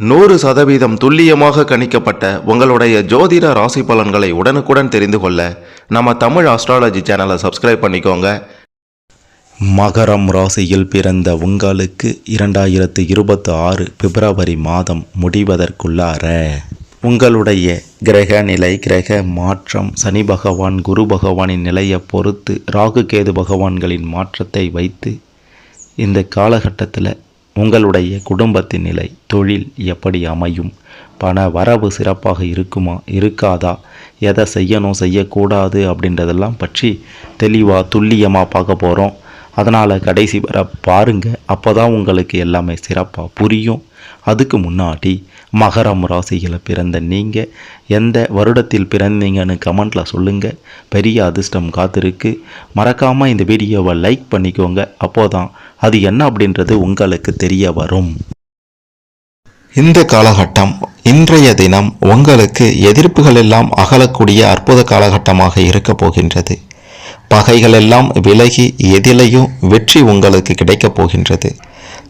நூறு சதவீதம் துல்லியமாக கணிக்கப்பட்ட உங்களுடைய ஜோதிட ராசி பலன்களை உடனுக்குடன் தெரிந்து கொள்ள நம்ம தமிழ் ஆஸ்ட்ராலஜி சேனலை சப்ஸ்கிரைப் பண்ணிக்கோங்க. மகரம் ராசியில் பிறந்த உங்களுக்கு இரண்டாயிரத்து இருபத்தி ஆறு பிப்ரவரி மாதம் முடிவதற்குள்ளார. உங்களுடைய கிரக நிலை கிரக மாற்றம் சனி பகவான் குரு பகவானின் நிலையை பொறுத்து ராகு கேது பகவான்களின் மாற்றத்தை வைத்து இந்த காலகட்டத்தில் உங்களுடைய குடும்பத்தின் நிலை தொழில் எப்படி அமையும்? பண வரவு சிறப்பாக இருக்குமா? இருக்காதா? எதை செய்யணும் செய்யக்கூடாது அப்படின்றதெல்லாம் பற்றி தெளிவாக துல்லியமாக பார்க்க போகிறோம் அதனால் கடைசி வர பாருங்கள் அப்போ தான் உங்களுக்கு எல்லாமே சிறப்பாக புரியும். அதுக்கு முன்னாடி மகரம் ராசியில் பிறந்த நீங்கள் எந்த வருடத்தில் பிறந்தீங்கன்னு கமெண்ட்டில் சொல்லுங்கள் பெரிய அதிர்ஷ்டம் காத்திருக்கு. மறக்காமல் இந்த வீடியோவை லைக் பண்ணிக்கோங்க. அப்போ தான் அது என்ன அப்படின்றது உங்களுக்கு தெரிய வரும். இந்த காலகட்டம் இன்றைய தினம் உங்களுக்கு எதிர்ப்புகள் எல்லாம் அகலக்கூடிய அற்புத காலகட்டமாக இருக்கப் போகின்றது. பகைகளெல்லாம் விலகி எதிலையும் வெற்றி உங்களுக்கு கிடைக்கப் போகின்றது.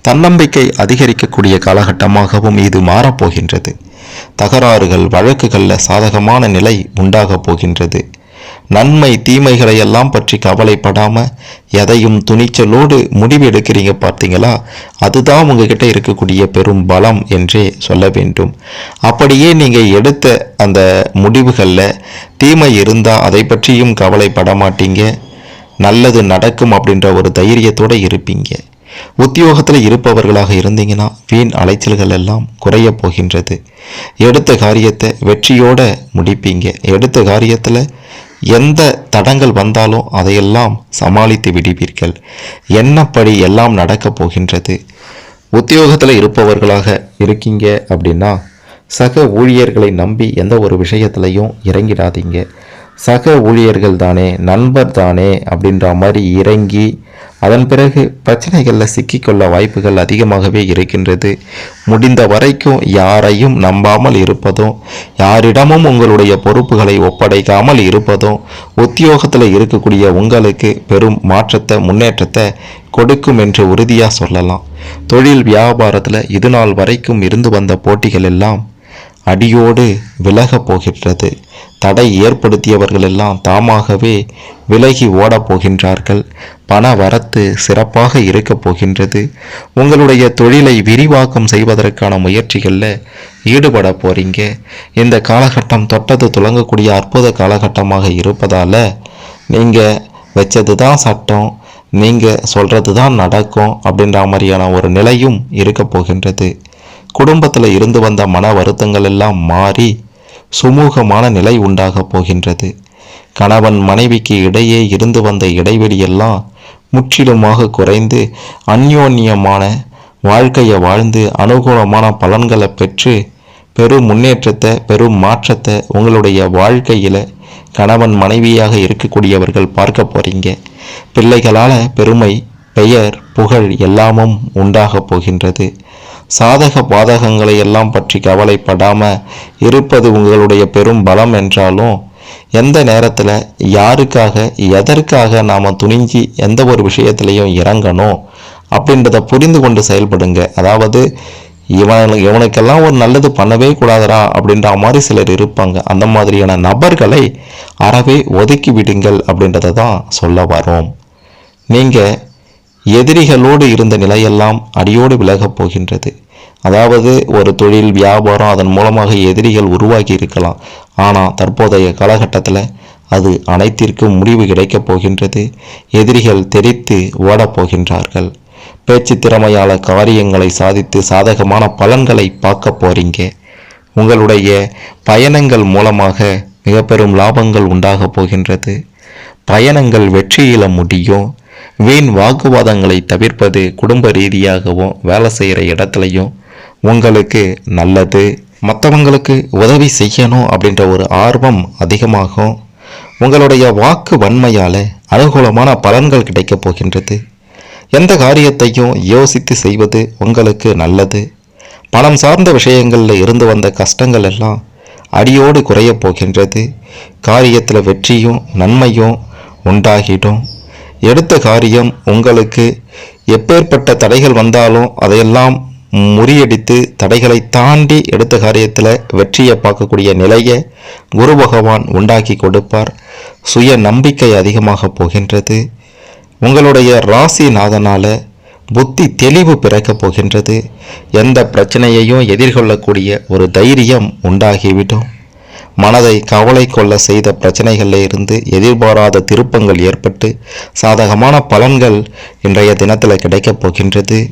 தன்னம்பிக்கை அதிகரிக்கக்கூடிய காலகட்டமாகவும் இது மாறப்போகின்றது தகராறுகள் வழக்குகளில் சாதகமான நிலை உண்டாகப் போகின்றது. நன்மை தீமைகளை எல்லாம் பற்றி கவலைப்படாமல் எதையும் துணிச்சலோடு முடிவு எடுக்கிறீங்க பார்த்தீங்களா? அதுதான் உங்ககிட்ட இருக்கக்கூடிய பெரும் பலம் என்றே சொல்ல வேண்டும். அப்படியே நீங்கள் எடுத்த அந்த முடிவுகளில் தீமை இருந்தால் அதை பற்றியும் கவலைப்பட மாட்டீங்க. நல்லது நடக்கும் அப்படின்ற ஒரு தைரியத்தோடு இருப்பீங்க. உத்தியோகத்தில் இருப்பவர்களாக இருந்தீங்கன்னா வீண் அலைச்சல்கள் எல்லாம் குறைய போகின்றது. எடுத்த காரியத்தை வெற்றியோட முடிப்பீங்க. எடுத்த காரியத்தில் எந்த தடங்கள் வந்தாலும் அதையெல்லாம் சமாளித்து விடுவீர்கள். என்னப்படி எல்லாம் நடக்கப் போகின்றது? உத்தியோகத்தில் இருப்பவர்களாக இருக்கீங்க அப்படின்னா சக ஊழியர்களை நம்பி எந்த ஒரு விஷயத்திலையும் இறங்கிடாதீங்க. சக ஊழியர்கள் தானே நண்பர் தானே அப்படின்ற மாதிரி இறங்கி அதன் பிறகு பிரச்சனைகளில் சிக்கிக்கொள்ள வாய்ப்புகள் அதிகமாகவே இருக்கின்றது. முடிந்த வரைக்கும் யாரையும் நம்பாமல் இருப்பதும் யாரிடமும் உங்களுடைய பொறுப்புகளை ஒப்படைக்காமல் இருப்பதும் உத்தியோகத்தில் இருக்கக்கூடிய உங்களுக்கு பெரும் மாற்றத்தை முன்னேற்றத்தை கொடுக்கும் என்று உறுதியாக சொல்லலாம். தொழில் வியாபாரத்தில் இது நாள் வரைக்கும் இருந்து வந்த போட்டிகள் எல்லாம் அடியோடு விலகப் போகின்றது. தடை ஏற்படுத்தியவர்கள் எல்லாம் தாமாகவே விலகி ஓடப் போகின்றார்கள் பண வரத்து சிறப்பாக இருக்கப் போகின்றது. உங்களுடைய தொழிலை விரிவாக்கம் செய்வதற்கான முயற்சிகளில் ஈடுபட போறீங்க. இந்த காலகட்டம் தொட்டது துலங்கக்கூடிய அற்புத காலகட்டமாக இருப்பதால் நீங்கள் வச்சது தான் சட்டம் நீங்கள் சொல்கிறது தான் நடக்கும் அப்படின்ற மாதிரியான ஒரு நிலையும் இருக்கப் போகின்றது. குடும்பத்தில் இருந்து வந்த மன வருத்தங்கள் எல்லாம் மாறி சுமூகமான நிலை உண்டாகப் போகின்றது. கணவன் மனைவிக்கு இடையே இருந்து வந்த இடைவெளியெல்லாம் முற்றிலுமாக குறைந்து அந்யோன்யமான வாழ்க்கையை வாழ்ந்து அனுகூலமான பலன்களை பெற்று பெரும் முன்னேற்றத்தை பெரும் மாற்றத்தை உங்களுடைய வாழ்க்கையில் கணவன் மனைவியாக இருக்கக்கூடியவர்கள் பார்க்க போகிறீங்க பிள்ளைகளால் பெருமை பெயர் புகழ் எல்லாமும் உண்டாகப் போகின்றது. சாதக பாதகங்களை எல்லாம் பற்றி கவலைப்படாம இருப்பது உங்களுடைய பெரும் பலம் என்றாலும் எந்த நேரத்தில் யாருக்காக எதற்காக நாம் துணிஞ்சி எந்த ஒரு விஷயத்திலையும் இறங்கணும் அப்படின்றத புரிந்து கொண்டு செயல்படுங்க. அதாவது இவன் இவனுக்கெல்லாம் ஒரு நல்லது பண்ணவே கூடாதுடா அப்படின்ற மாதிரி சிலர் இருப்பாங்க. அந்த மாதிரியான நபர்களை அறவே ஒதுக்கி விடுங்கள் அப்படின்றத தான் சொல்ல வரோம் நீங்கள் எதிரிகளோடு இருந்த நிலையெல்லாம் அடியோடு விலகப் போகின்றது. அதாவது ஒரு தொழில் வியாபாரம் அதன் மூலமாக எதிரிகள் உருவாகி இருக்கலாம். ஆனால் தற்போதைய காலகட்டத்தில் அது அனைத்திற்கும் முடிவு கிடைக்கப் போகின்றது. எதிரிகள் தெரித்து ஓடப் போகின்றார்கள். பேச்சு திறமையால காரியங்களை சாதித்து சாதகமான பலன்களை பார்க்க போறீங்க. உங்களுடைய பயணங்கள் மூலமாக மிக பெரும் லாபங்கள் உண்டாகப் போகின்றது. பயணங்கள் வெற்றியில முடியும். வீண் வாக்குவாதங்களை தவிர்ப்பது குடும்ப ரீதியாகவும் வேலை செய்கிற இடத்துலையும் உங்களுக்கு நல்லது மற்றவங்களுக்கு உதவி செய்யணும் அப்படின்ற ஒரு ஆர்வம் அதிகமாகும். உங்களுடைய வாக்கு வன்மையால் அனுகூலமான பலன்கள் கிடைக்கப் போகின்றது. எந்த காரியத்தையும் யோசித்து செய்வது உங்களுக்கு நல்லது. பணம் சார்ந்த விஷயங்களில் இருந்து வந்த கஷ்டங்கள் எல்லாம் அடியோடு குறையப் போகின்றது. காரியத்தில் வெற்றியும் நன்மையும் உண்டாகிடும். எடுத்த காரியம் உங்களுக்கு எப்பேற்பட்ட தடைகள் வந்தாலும் அதையெல்லாம் முறியடித்து தடைகளை தாண்டி எடுத்த காரியத்தில் வெற்றியை பார்க்கக்கூடிய நிலையை குரு பகவான் உண்டாக்கி கொடுப்பார். சுய நம்பிக்கை அதிகமாக போகின்றது. உங்களுடைய ராசிநாதனால் புத்தி தெளிவு பிறக்கப் போகின்றது. எந்த பிரச்சனையையும் எதிர்கொள்ளக்கூடிய ஒரு தைரியம் உண்டாகிவிடும். மனதை கவலை கொள்ள செய்த பிரச்சனைகளில் இருந்து எதிர்பாராத திருப்பங்கள் ஏற்பட்டு சாதகமான பலன்கள் இன்றைய தினத்தில் கிடைக்கப் போகின்றது.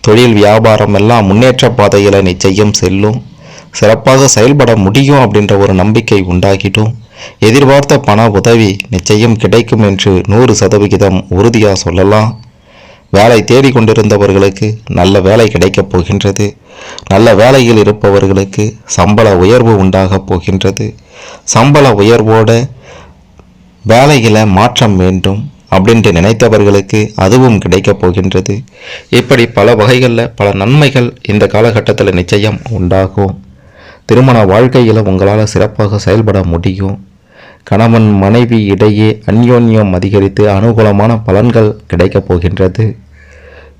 தொழில் வியாபாரம் எல்லாம் முன்னேற்ற பாதையில் நிச்சயம் செல்லும். சிறப்பாக செயல்பட முடியும் அப்படின்ற ஒரு நம்பிக்கை உண்டாகிடும். எதிர்பார்த்த பண உதவி நிச்சயம் கிடைக்கும் என்று நூறு சதவிகிதம் உறுதியாக சொல்லலாம். வேலை தேடிக்கொண்டிருந்தவர்களுக்கு நல்ல வேலை கிடைக்கப் போகின்றது. நல்ல வேலையில் இருப்பவர்களுக்கு சம்பள உயர்வு உண்டாகப் போகின்றது. சம்பள உயர்வோட வேலையில் மாற்றம் வேண்டும் அப்படின்ட்டு நினைத்தவர்களுக்கு அதுவும் கிடைக்கப் போகின்றது. இப்படி பல வகைகளில் பல நன்மைகள் இந்த காலகட்டத்தில் நிச்சயம் உண்டாகும். திருமண வாழ்க்கையில் உங்களால் சிறப்பாக செயல்பட முடியும். கணவன் மனைவி இடையே அந்யோன்யம் அதிகரித்து அனுகூலமான பலன்கள் கிடைக்கப் போகின்றது.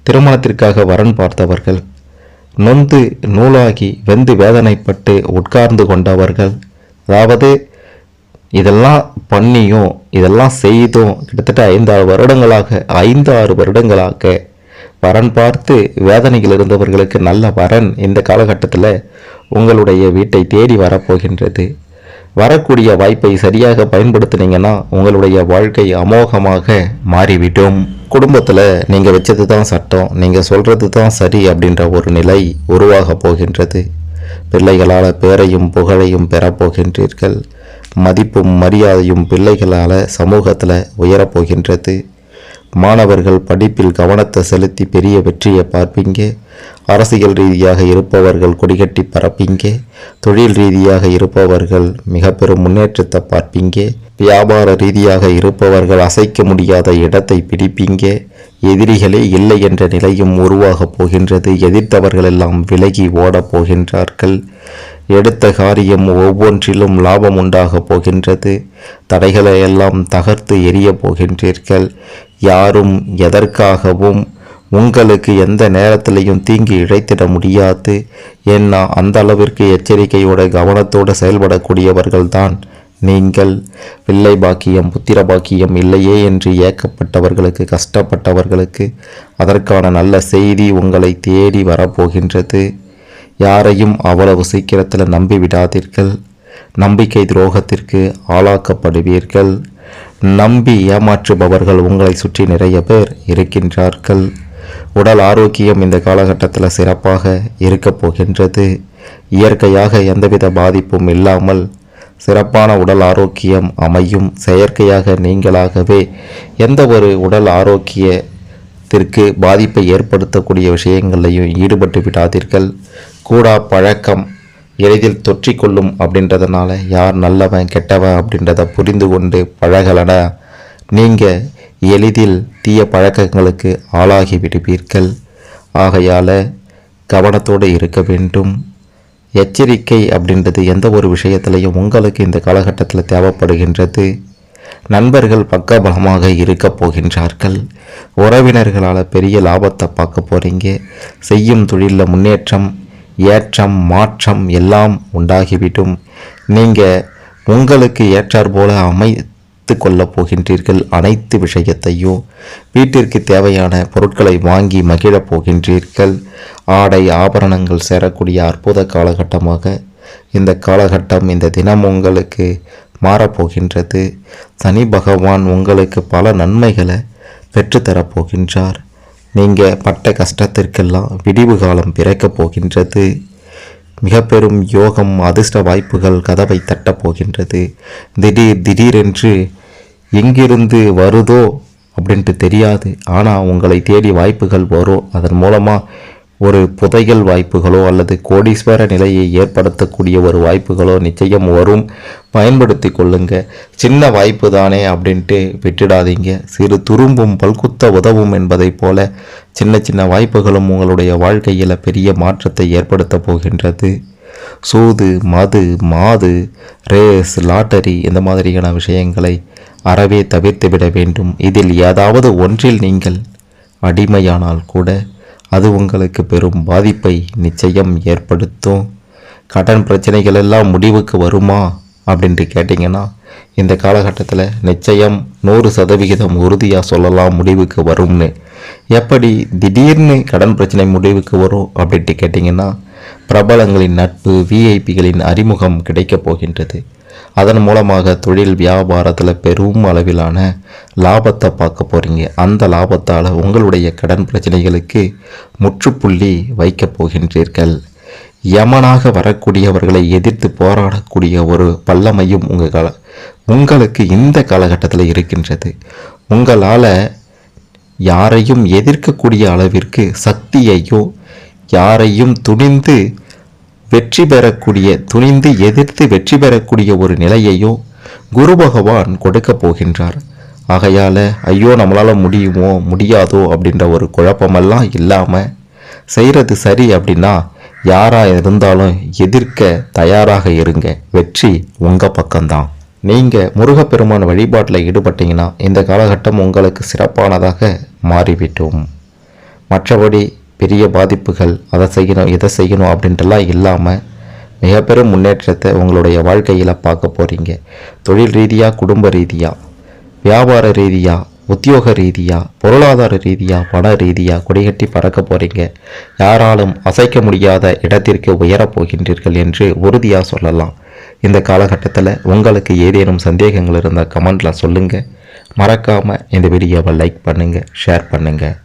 திருமணத்திற்காக வரன் பார்த்தவர்கள் நொந்து நூலாகி வெந்து வேதனைப்பட்டு உட்கார்ந்து கொண்டவர்கள். அதாவது இதெல்லாம் பண்ணியும் இதெல்லாம் செய்தும் கிட்டத்தட்ட ஐந்தாறு வருடங்களாக ஐந்து ஆறு வருடங்களாக வரன் பார்த்து வேதனையில் இருந்தவர்களுக்கு நல்ல வரன் இந்த காலகட்டத்தில் உங்களுடைய வீட்டை தேடி வரப்போகின்றது. வரக்கூடிய வாய்ப்பை சரியாக பயன்படுத்தினீங்கன்னா உங்களுடைய வாழ்க்கை அமோகமாக மாறிவிடும். குடும்பத்தில் நீங்கள் வச்சது தான் சட்டம் நீங்கள் சொல்கிறது தான் சரி அப்படின்ற ஒரு நிலை உருவாக போகின்றது. பிள்ளைகளால் பேரையும் புகழையும் பெறப்போகின்றீர்கள் மதிப்பும் மரியாதையும் பிள்ளைகளால் சமூகத்தில் உயரப்போகின்றது மாணவர்கள் படிப்பில் கவனத்தை செலுத்தி பெரிய வெற்றியை பார்ப்பீங்க. அரசியல் ரீதியாக இருப்பவர்கள் கொடிகட்டி பரப்பிங்கே தொழில் ரீதியாக இருப்பவர்கள் மிக பெரும் முன்னேற்றத்தை பார்ப்பீங்க வியாபார ரீதியாக இருப்பவர்கள் அசைக்க முடியாத இடத்தை பிடிப்பீங்க எதிரிகளே இல்லை என்ற நிலையும் உருவாகப் போகின்றது. எதிர்த்தவர்கள் எல்லாம் விலகி ஓடப் போகின்றார்கள். எடுத்த காரியம் ஒவ்வொன்றிலும் லாபம் உண்டாகப் போகின்றது. தடைகளை எல்லாம் தகர்த்து எரிய போகின்றீர்கள். யாரும் எதற்காகவும் உங்களுக்கு எந்த நேரத்திலையும் தீங்கு இழைத்திட முடியாது. ஏன்னா அந்த அளவிற்கு எச்சரிக்கையோட கவனத்தோடு செயல்படக்கூடியவர்கள்தான் நீங்கள். பிள்ளை பாக்கியம் புத்திர பாக்கியம் இல்லையே என்று ஏக்கப்பட்டவர்களுக்கு கஷ்டப்பட்டவர்களுக்கு அதற்கான நல்ல செய்தி உங்களை தேடி வரப்போகின்றது. யாரையும் அவ்வளவு சீக்கிரத்தில் நம்பி விடாதீர்கள். நம்பிக்கை துரோகத்திற்கு ஆளாக்கப்படுவீர்கள். நம்பி ஏமாற்றுபவர்கள் உங்களை சுற்றி நிறைய பேர் இருக்கின்றார்கள். உடல் ஆரோக்கியம் இந்த காலகட்டத்தில் சிறப்பாக இருக்கப் போகின்றது. இயற்கையாக எந்தவித பாதிப்பும் இல்லாமல் சிறப்பான உடல் ஆரோக்கியம் அமையும். செயற்கையாக நீங்களாகவே எந்த ஒரு உடல் ஆரோக்கியத்திற்கு பாதிப்பை ஏற்படுத்தக்கூடிய விஷயங்களையும் ஈடுபட்டு விடாதீர்கள். கூடா பழக்கம் எளிதில் தொற்றிக்கொள்ளும் அப்படின்றதுனால யார் நல்லவன் கெட்டவன் அப்படின்றத புரிந்து கொண்டு பழகலன நீங்கள் எளிதில் தீய பழக்கங்களுக்கு ஆளாகி விடுவீர்கள். ஆகையால் கவனத்தோடு இருக்க வேண்டும். எச்சரிக்கை அப்படின்றது எந்த ஒரு விஷயத்திலையும் உங்களுக்கு இந்த காலகட்டத்தில் தேவைப்படுகின்றது. நண்பர்கள் பக்கபலமாக இருக்க போகின்றார்கள். உறவினர்களால் பெரிய லாபத்தை பார்க்க போகிறீங்க செய்யும் தொழிலில் முன்னேற்றம் ஏற்றம் மாற்றம் எல்லாம் உண்டாகிவிடும். நீங்கள் உங்களுக்கு ஏற்றாற்போல அமை வைத்து கொள்ளப் போகின்றீர்கள். அனைத்து விஷயத்தையும் வீட்டிற்கு தேவையான பொருட்களை வாங்கி மகிழப் போகின்றீர்கள். ஆடை ஆபரணங்கள் சேரக்கூடிய அற்புத காலகட்டமாக இந்த காலகட்டம் இந்த தினம் உங்களுக்கு மாறப்போகின்றது சனி பகவான் உங்களுக்கு பல நன்மைகளை பெற்றுத்தரப்போகின்றார் நீங்கள் பட்ட கஷ்டத்திற்கெல்லாம் விடிவு காலம் பிறக்கப் போகின்றது. மிக பெரும் யோகம் அதிர்ஷ்ட வாய்ப்புகள் கதவை தட்டப்போகின்றது திடீர் திடீரென்று எங்கிருந்து வருதோ? அப்படின்ட்டு தெரியாது. ஆனால் உங்களை தேடி வாய்ப்புகள் வரும். அதன் மூலமாக ஒரு புதையல் வாய்ப்புகளோ அல்லது கோடீஸ்வர நிலையை ஏற்படுத்தக்கூடிய ஒரு வாய்ப்புகளோ நிச்சயம் வரும். பயன்படுத்தி கொள்ளுங்க. சின்ன வாய்ப்பு தானே அப்படின்ட்டு விட்டுடாதீங்க. சிறு துரும்பும் பல்குத்த உதவும் என்பதைப் போல சின்ன சின்ன வாய்ப்புகளும் உங்களுடைய வாழ்க்கையில் பெரிய மாற்றத்தை ஏற்படுத்த போகின்றது. சூது மது மாது ரேஸ் லாட்டரி இந்த மாதிரியான விஷயங்களை அறவே தவிர்த்து விட வேண்டும். இதில் ஏதாவது ஒன்றில் நீங்கள் அடிமையானால் கூட அது உங்களுக்கு பெரும் பாதிப்பை நிச்சயம் ஏற்படுத்தும். கடன் பிரச்சனைகள் எல்லாம் முடிவுக்கு வருமா? அப்படின்ட்டு கேட்டிங்கன்னா இந்த காலகட்டத்தில் நிச்சயம் நூறு சதவிகிதம் உறுதியாக சொல்லலாம் முடிவுக்கு வரும்னு. எப்படி திடீர்னு கடன் பிரச்சனை முடிவுக்கு வரும் அப்படின்ட்டு கேட்டிங்கன்னா பிரபலங்களின் நட்பு விஐபிகளின் அறிமுகம் கிடைக்கப் போகின்றது. அதன் மூலமாக தொழில் வியாபாரத்தில் பெரும் அளவிலான லாபத்தை பார்க்க போகிறீங்க அந்த லாபத்தால் உங்களுடைய கடன் பிரச்சனைகளுக்கு முற்றுப்புள்ளி வைக்கப் போகின்றீர்கள். யமனாக வரக்கூடியவர்களை எதிர்த்து போராடக்கூடிய ஒரு பல்லமையும் உங்கள் கால உங்களுக்கு இந்த காலகட்டத்தில் இருக்கின்றது. உங்களால் யாரையும் எதிர்க்கக்கூடிய அளவிற்கு சக்தியையோ யாரையும் துணிந்து வெற்றி பெறக்கூடிய துணிந்து எதிர்த்து வெற்றி பெறக்கூடிய ஒரு நிலையையும் குரு பகவான் கொடுக்க போகின்றார். ஆகையால் ஐயோ நம்மளால் முடியுமோ முடியாதோ அப்படின்ற ஒரு குழப்பமெல்லாம் இல்லாமல் செய்கிறது சரி அப்படின்னா யாராக இருந்தாலும் எதிர்க்க தயாராக இருங்க. வெற்றி உங்கள் பக்கம்தான். நீங்கள் முருகப்பெருமான் வழிபாட்டில் ஈடுபட்டீங்கன்னா இந்த காலகட்டம் உங்களுக்கு சிறப்பானதாக மாறிவிட்டோம். மற்றபடி பெரிய பாதிப்புகள் அதை செய்யணும் இதை செய்யணும் அப்படின்ட்டுலாம் இல்லாமல் மிக பெரும் முன்னேற்றத்தை உங்களுடைய வாழ்க்கையில் பார்க்க போகிறீங்க தொழில் ரீதியாக குடும்ப ரீதியாக வியாபார ரீதியாக உத்தியோக ரீதியாக பொருளாதார ரீதியாக பண ரீதியாக கொடிகட்டி பறக்க போகிறீங்க யாராலும் அசைக்க முடியாத இடத்திற்கு உயரப் போகின்றீர்கள் என்று உறுதியாக சொல்லலாம். இந்த காலகட்டத்தில் உங்களுக்கு ஏதேனும் சந்தேகங்கள் இருந்தால் கமெண்டில் சொல்லுங்கள் மறக்காமல் இந்த வீடியோவை லைக் பண்ணுங்கள் ஷேர் பண்ணுங்கள்